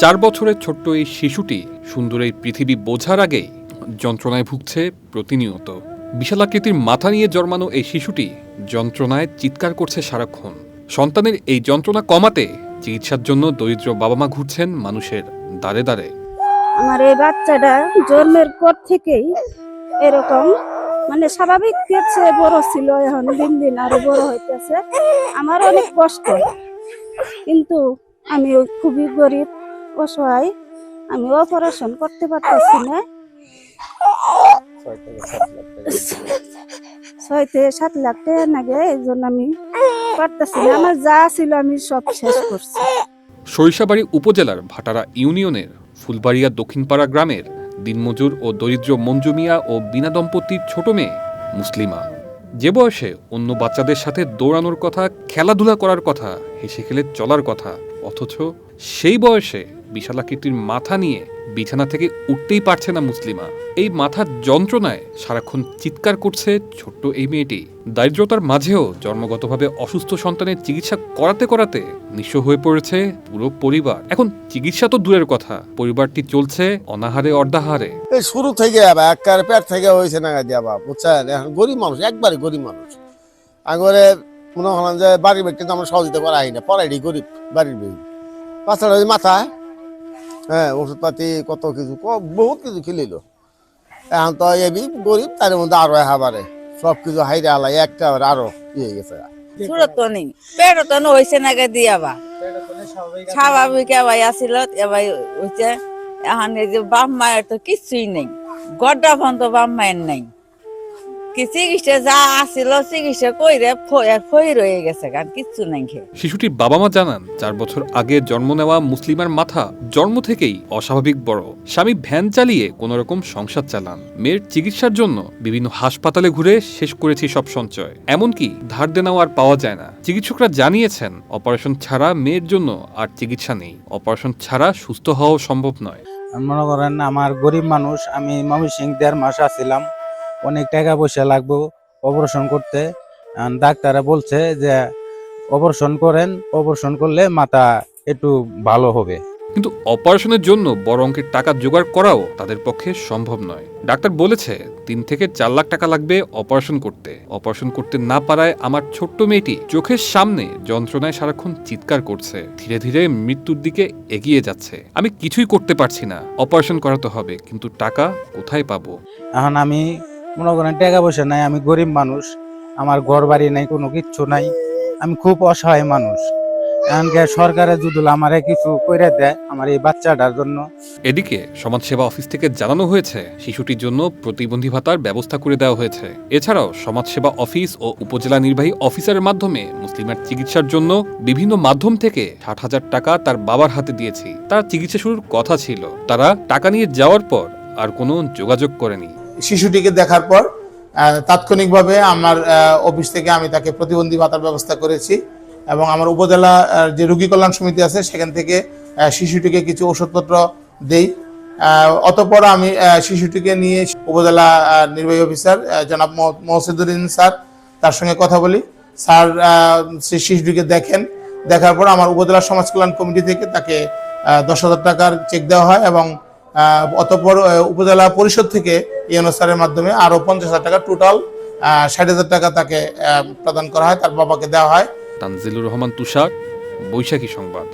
চার বছরের ছোট্ট এই শিশুটি সুন্দর এই পৃথিবী বোঝার আগেই যন্ত্রণায় ভুগছে প্রতিনিয়ত। বিশালাকৃতির মাথা নিয়ে জন্মানো এই শিশুটি যন্ত্রণায় চিৎকার করছে সারাক্ষণ। সন্তানের এই যন্ত্রণা কমাতে চিকিৎসার জন্য দরিদ্র বাবা মা ঘুরছেন মানুষের দাঁড়ে দাঁড়ে আমার এই বাচ্চাটা জন্মের পর থেকেই এরকম মানে স্বাভাবিক চেয়ে বড় ছিল এখন, দিন দিন আরও বড় হইতেছে। আমার অনেক কষ্ট, কিন্তু আমি খুবই গরিব অসহায় আমি অপারেশন করতে পারতেছি না। ছয় থেকে সাত লাখ টাকা লাগে, এই জন্য আমি পারতেছি না। আমার যা ছিল আমি সব শেষ করছি। সরিষাবাড়ি উপজেলার ভাটারা ইউনিয়নের ফুলবাড়িয়া দক্ষিণপাড়া গ্রামের দিনমজুর ও দরিদ্র মঞ্জু মিয়া ও বিনা দম্পতির ছোট মেয়ে মুসলিমা। যে বয়সে অন্য বাচ্চাদের সাথে দৌড়ানোর কথা, খেলাধুলা করার কথা, হেসে খেলে চলার কথা, অথচ সেই বয়সে বিশালাকৃতির মাথা নিয়ে বিছানা থেকে উঠতেই পারছে না মুসলিমা। এই মাথার যন্ত্রণায় সারাক্ষণ চিৎকার করছে ছোট্ট এই মেয়েটি। দারিদ্রতার মাঝেও জন্মগতভাবে অসুস্থ সন্তানের চিকিৎসা করাতে করাতে নিঃস্ব হয়ে পড়েছে পুরো পরিবার। এখন চিকিৎসা তো দূরের কথা, পরিবারটি চলছে অনাহারে অর্ধাহারে। এই শুরু থেকে একবার পেট থেকে হয়েছে না দিয়া বাপ, বুঝছেন? এখন গরিব মানুষ, একবারে গরিব মানুষ। আগরে মনে হলাম যে বাড়ির বেগ কিন্তু আমরা সহযোগিতা করা হয় না পড়াইডি গরিব, বাড়ির বেগ তাছাড়া ওই মাথায় হ্যাঁ ওষুধপাতি কত কিছু বহুত কিছু খেলিল এখন তো এবি গরিব, তার মধ্যে আরও হাবারে সব কিছু হাইরে আলাই, একটা আরও ইয়ে গেছে। নেই পেট তো না স্বাভাবিক এখন এই যে বাপ মায়ের তো কিছুই নেই। গড্ডা ফোন তো বাপ মায়ের নেই। কি চিকিৎসা যা আসিল চিকিৎসা কইরে ফই রয়ে গেছে কারণ কিচ্ছু নাই খেয়ে শিশুটির বাবা মা জানান চার বছর আগে জন্ম নেওয়া মুসলিমার মাথা জন্ম থেকেই অস্বাভাবিক বড়। স্বামী ভ্যান চালিয়ে কোনো রকম সংসার চালান। মেয়ের চিকিৎসার জন্য বিভিন্ন হাসপাতালে ঘুরে শেষ করেছি সব সঞ্চয়। এমনকি ধার দেনাও আর পাওয়া যায় না। চিকিৎসকরা জানিয়েছেন অপারেশন ছাড়া মেয়ের জন্য আর চিকিৎসা নেই। অপারেশন ছাড়া সুস্থ হওয়াও সম্ভব নয়। মনে করেন আমার গরিব মানুষ আমি ময়মনসিং দেড় মাস আছিলাম। অনেক টাকা পয়সা লাগবো অপারেশন করতে। ডাক্তাররা বলছে যে অপারেশন করেন অপারেশন করলে মাথা একটু ভালো হবে। কিন্তু অপারেশনের জন্য বড় অঙ্কের টাকা জোগাড় করাও তাদের পক্ষে সম্ভব নয়। ডাক্তার বলেছে তিন থেকে চার লাখ টাকা লাগবে অপারেশন করতে। অপারেশন করতে না পারায় আমার ছোট্ট মেয়েটি চোখের সামনে যন্ত্রণায় সারাক্ষণ চিৎকার করছে। ধীরে ধীরে মৃত্যুর দিকে এগিয়ে যাচ্ছে। আমি কিছুই করতে পারছি না। অপারেশন করাতে হবে কিন্তু টাকা কোথায় পাবো? এখন আমি মনে করেন টাকা পয়সা নাই, আমি গরিব মানুষ, আমার ঘর বাড়ি নাই, কোনো কিচ্ছু নাই, আমি খুব অসহায় মানুষ। এমনকি কিছু দেয় আমার এই বাচ্চাটার জন্য। এদিকে সমাজসেবা অফিস থেকে জানানো হয়েছে, শিশুটির জন্য প্রতিবন্ধী ভাতার ব্যবস্থা করে দেওয়া হয়েছে। এছাড়াও সমাজসেবা অফিস ও উপজেলা নির্বাহী অফিসারের মাধ্যমে মুসলিমের চিকিৎসার জন্য বিভিন্ন মাধ্যম থেকে ষাট হাজার টাকা তার বাবার হাতে দিয়েছি। তার চিকিৎসা শুরুর কথা ছিল। তারা টাকা নিয়ে যাওয়ার পর আর কোনো যোগাযোগ করেনি। শিশুটিকে দেখার পর তাৎক্ষণিকভাবে আমার অফিস থেকে আমি তাকে প্রতিবন্ধী ভাতার ব্যবস্থা করেছি এবং আমার উপজেলা যে রুগী কল্যাণ সমিতি আছে, সেখান থেকে শিশুটিকে কিছু ওষুধপত্র দেই। অতপর আমি শিশুটিকে নিয়ে উপজেলা নির্বাহী অফিসার জনাব মহসিদুদ্দিন স্যার, তার সঙ্গে কথা বলি। স্যার সেই শিশুটিকে দেখেন। দেখার পর আমার উপজেলা সমাজ কল্যাণ কমিটি থেকে তাকে দশ হাজার টাকার চেক দেওয়া হয় এবং অতঃপর উপজেলা পরিষদ থেকে ইউনো স্যারের মাধ্যমে আরও পঞ্চাশ হাজার টাকা টোটাল ষাট হাজার টাকা তাকে প্রদান করা হয়, তার বাবাকে দেওয়া হয়। তানজিলুর রহমান তুষার, বৈশাখী সংবাদ।